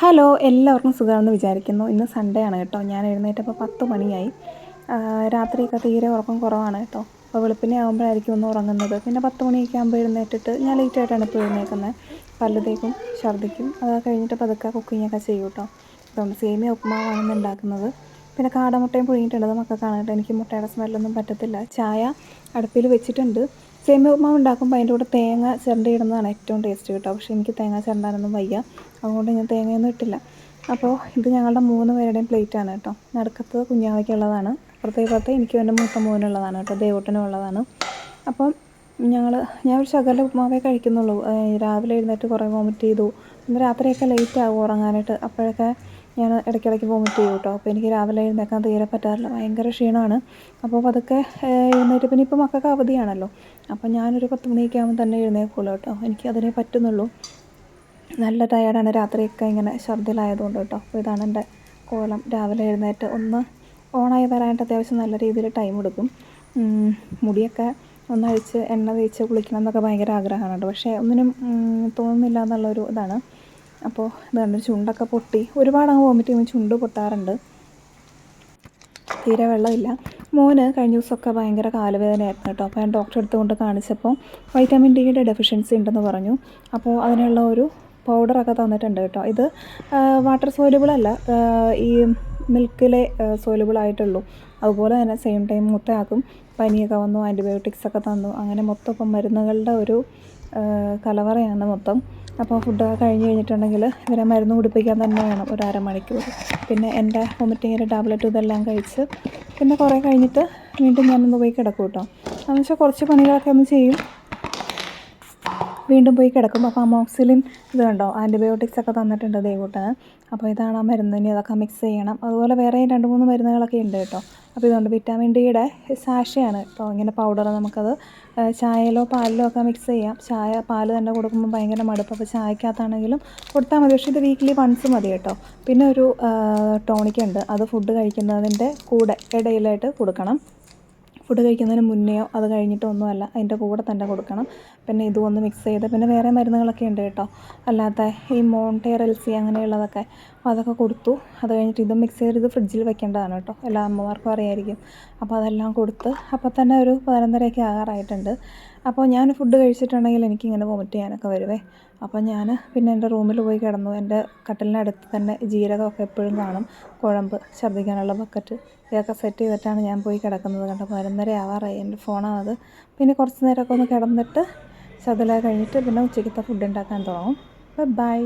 Hello എല്ലാവർക്കും സുഖമാണെന്ന് വിചാരിക്കുന്നു. ഇന്ന് സൺഡേ ആണ് കേട്ടോ. ഞാൻ എഴുന്നേറ്റപ്പോൾ പത്ത് മണിയായി. രാത്രിയൊക്കെ തീരെ ഉറക്കം കുറവാണ് കേട്ടോ. അപ്പോൾ വെളുപ്പിനെ ആകുമ്പോഴായിരിക്കും ഒന്ന് ഉറങ്ങുന്നത്. പിന്നെ പത്ത് മണിയൊക്കെ ആകുമ്പോൾ എഴുന്നേറ്റിട്ട് ഞാൻ ലേറ്റ് ആയിട്ടാണ് ഇപ്പോൾ എഴുന്നേൽക്കുന്നത്. പല്ലുതേക്കും ഛർദ്ദിക്കും. അത് കഴിഞ്ഞിട്ട് പതുക്കെ കുക്കിങ്ങൊക്കെ ചെയ്യും കേട്ടോ. ഇപ്പം സേമിയ ഉപ്പുമാവാണെന്ന് ഉണ്ടാക്കുന്നത്. പിന്നെ കാടമുട്ടയും പുഴുങ്ങിയിട്ടുണ്ട് അത് മക്കൾക്കാണ് കേട്ടോ എനിക്ക് മുട്ടയുടെ സ്മെല്ലൊന്നും പറ്റത്തില്ല. ചായ അടുപ്പിൽ വെച്ചിട്ടുണ്ട്. സേമിയ ഉപ്മാവ് ഉണ്ടാക്കുമ്പോൾ അതിന്റെ കൂടെ തേങ്ങ ചിരണ്ടി ഇടുന്നതാണ് ഏറ്റവും ടേസ്റ്റ് കേട്ടോ. പക്ഷേ എനിക്ക് തേങ്ങ ചിരണ്ടാനൊന്നും വയ്യ. അതുകൊണ്ട് ഞാൻ തേങ്ങയൊന്നും ഇട്ടില്ല. അപ്പോൾ ഇത് ഞങ്ങളുടെ മൂന്ന് പേരുടെയും പ്ലേറ്റാണ് കേട്ടോ. നടുക്കത്ത് കുഞ്ഞാവയ്ക്കുള്ളതാണ് അപ്പുറത്തെ ഇപ്പുറത്തെ എനിക്കും എന്റെ മൂത്ത മോനുള്ളതാണ് കേട്ടോ. ദേവോട്ടനും ഉള്ളതാണ്. അപ്പം ഞങ്ങൾ ഞാൻ ഒരു ശകലം ഉപ്മാവേ കഴിക്കുന്നുള്ളൂ. രാവിലെ എഴുന്നേറ്റ് കുറേ വോമിറ്റ് ചെയ്തു. പിന്നെ രാത്രിയൊക്കെ ലേറ്റ് ആകും ഉറങ്ങാനായിട്ട്. അപ്പോഴൊക്കെ ഞാൻ ഇടയ്ക്കിടയ്ക്ക് വോമിറ്റ് ചെയ്യും കേട്ടോ അപ്പോൾ എനിക്ക് രാവിലെ എഴുന്നേക്കാൻ തീരെ പറ്റാറില്ല. ഭയങ്കര ക്ഷീണമാണ്. അപ്പോൾ അതൊക്കെ എഴുന്നേറ്റ്. പിന്നെ ഇപ്പോൾ മക്കൾക്ക് അവധിയാണല്ലോ. അപ്പോൾ ഞാനൊരു പത്ത് മണിയൊക്കെ ആകുമ്പോൾ തന്നെ എഴുന്നേൽക്കുള്ളൂ കേട്ടോ. എനിക്ക് അതിനെ പറ്റുന്നുള്ളൂ. നല്ല ടയേർഡാണ് രാത്രിയൊക്കെ ഇങ്ങനെ ഛർദ്ദിലായതുകൊണ്ട് കേട്ടോ. അപ്പോൾ ഇതാണ് എന്റെ കോലം. രാവിലെ എഴുന്നേറ്റ് ഒന്ന് ഓണായി വരാനായിട്ട് അത്യാവശ്യം നല്ല രീതിയിൽ ടൈം എടുക്കും. മുടിയൊക്കെ ഒന്നഴിച്ച് എണ്ണ തേച്ച് കുളിക്കണം എന്നൊക്കെ ഭയങ്കര ആഗ്രഹമാണ് കേട്ടോ. പക്ഷേ ഒന്നിനും തോന്നുന്നില്ല എന്നുള്ളൊരു ഇതാണ്. അപ്പോൾ ഇതുകൊണ്ട് ചുണ്ടൊക്കെ പൊട്ടി. ഒരുപാട് അങ്ങ് വോമിറ്റ് ചെയ്യുമ്പോൾ ചുണ്ട് പൊട്ടാറുണ്ട്. തീരെ വെള്ളമില്ല. മോന് കഴിഞ്ഞ ദിവസമൊക്കെ ഭയങ്കര കാലുവേദനയായിരുന്നു കേട്ടോ. അപ്പോൾ ഞാൻ ഡോക്ടറെ അടുത്ത് കൊണ്ട് കാണിച്ചപ്പോൾ വൈറ്റമിൻ ഡിയുടെ ഡെഫിഷ്യൻസി ഉണ്ടെന്ന് പറഞ്ഞു. അപ്പോൾ അതിനുള്ള ഒരു പൗഡറൊക്കെ തന്നിട്ടുണ്ട് കേട്ടോ. ഇത് വാട്ടർ സോലുബിൾ അല്ല ഈ മിൽക്കിലെ സോലുബിൾ ആയിട്ടുള്ളൂ. അതുപോലെ തന്നെ സെയിം ടൈം മുത്തയാക്കും പനിയൊക്കെ വന്നു ആന്റിബയോട്ടിക്സ് ഒക്കെ തന്നു. അങ്ങനെ മൊത്തം ഇപ്പം മരുന്നുകളുടെ ഒരു കലവറയാണ് മൊത്തം. അപ്പോൾ ഫുഡ് കഴിഞ്ഞ് കഴിഞ്ഞിട്ടുണ്ടെങ്കിൽ ഇവരെ മരുന്ന് കുടിപ്പിക്കാൻ തന്നെ വേണം ഒരു അരമണിക്കൂർ. പിന്നെ എന്റെ വൊമിറ്റിങ്ങിന്റെ ടാബ്ലറ്റ് ഇതെല്ലാം കഴിച്ച് പിന്നെ കുറേ കഴിഞ്ഞിട്ട് വീണ്ടും ഞാനൊന്ന് പോയി കിടക്കും കേട്ടോ. അതെന്ന് വെച്ചാൽ കുറച്ച് പണികളൊക്കെ ഒന്ന് ചെയ്യും. വീണ്ടും പോയി കിടക്കും. അപ്പോൾ അമോക്സിലിൻ ഇത് കണ്ടോ? ആന്റിബയോട്ടിക്സ് ഒക്കെ തന്നിട്ടുണ്ട് ദൈവട്ട് അപ്പോൾ ഇതാണ് ആ മരുന്ന്. ഇനി അതൊക്കെ മിക്സ് ചെയ്യണം. അതുപോലെ വേറെ രണ്ട് മൂന്ന് മരുന്നുകളൊക്കെ ഉണ്ട് കേട്ടോ. അപ്പോൾ ഇതുകൊണ്ട് വിറ്റാമിൻ ഡിയുടെ സാഷയാണ് കേട്ടോ. ഇങ്ങനെ പൗഡർ നമുക്കത് ചായയിലോ പാലിലോ ഒക്കെ മിക്സ് ചെയ്യാം. ചായ പാൽ തന്നെ കൊടുക്കുമ്പോൾ ഭയങ്കര മടുപ്പ്. അപ്പോൾ ചായക്കകത്താണെങ്കിലും കൊടുത്താൽ മതി. പക്ഷേ ഇത് വീക്ക്ലി വൺസ് മതി കേട്ടോ. പിന്നെ ഒരു ടോണിക് ഉണ്ട്. അത് ഫുഡ് കഴിക്കുന്നതിന്റെ കൂടെ ഇടയിലായിട്ട് കൊടുക്കണം. ഫുഡ് കഴിക്കുന്നതിന് മുന്നെയോ അത് കഴിഞ്ഞിട്ടോ ഒന്നുമല്ല അതിന്റെ കൂടെ തന്നെ കൊടുക്കണം. പിന്നെ ഇതും ഒന്ന് മിക്സ് ചെയ്ത് പിന്നെ വേറെ മരുന്നുകളൊക്കെ ഉണ്ട് കേട്ടോ. അല്ലാത്ത ഈ മോണ്ടേറൽസി അങ്ങനെയുള്ളതൊക്കെ അതൊക്കെ കൊടുത്തു. അത് കഴിഞ്ഞിട്ട് ഇതും മിക്സ് ചെയ്ത് ഇത് ഫ്രിഡ്ജിൽ വെക്കേണ്ടതാണ് കേട്ടോ. എല്ലാ അമ്മമാർക്കും അറിയായിരിക്കും. അപ്പോൾ അതെല്ലാം കൊടുത്ത് അപ്പോൾ തന്നെ ഒരു പതിനൊന്നരയൊക്കെ ആകാറായിട്ടുണ്ട്. അപ്പോൾ ഞാൻ ഫുഡ് കഴിച്ചിട്ടുണ്ടെങ്കിൽ എനിക്കിങ്ങനെ വോമിറ്റ് ചെയ്യാനൊക്കെ വരുവേ. അപ്പോൾ ഞാൻ പിന്നെ എന്റെ റൂമിൽ പോയി കിടന്നു. എന്റെ കട്ടിലിനടുത്ത് തന്നെ ജീരകമൊക്കെ എപ്പോഴും കാണും. കുഴമ്പ് ഛർദ്ദിക്കാനുള്ള ബക്കറ്റ് ഇതൊക്കെ സെറ്റ് ചെയ്തിട്ടാണ് ഞാൻ പോയി കിടക്കുന്നത്. കണ്ടോ പതിനൊന്നര ആവാറായി. എന്റെ ഫോണാണത് പിന്നെ കുറച്ച് നേരമൊക്കെ ഒന്ന് കിടന്നിട്ട് ചതല കഴിഞ്ഞിട്ട് പിന്നെ ഉച്ചയ്ക്കത്തെ ഫുഡ് ഉണ്ടാക്കാൻ തുടങ്ങും. ബൈ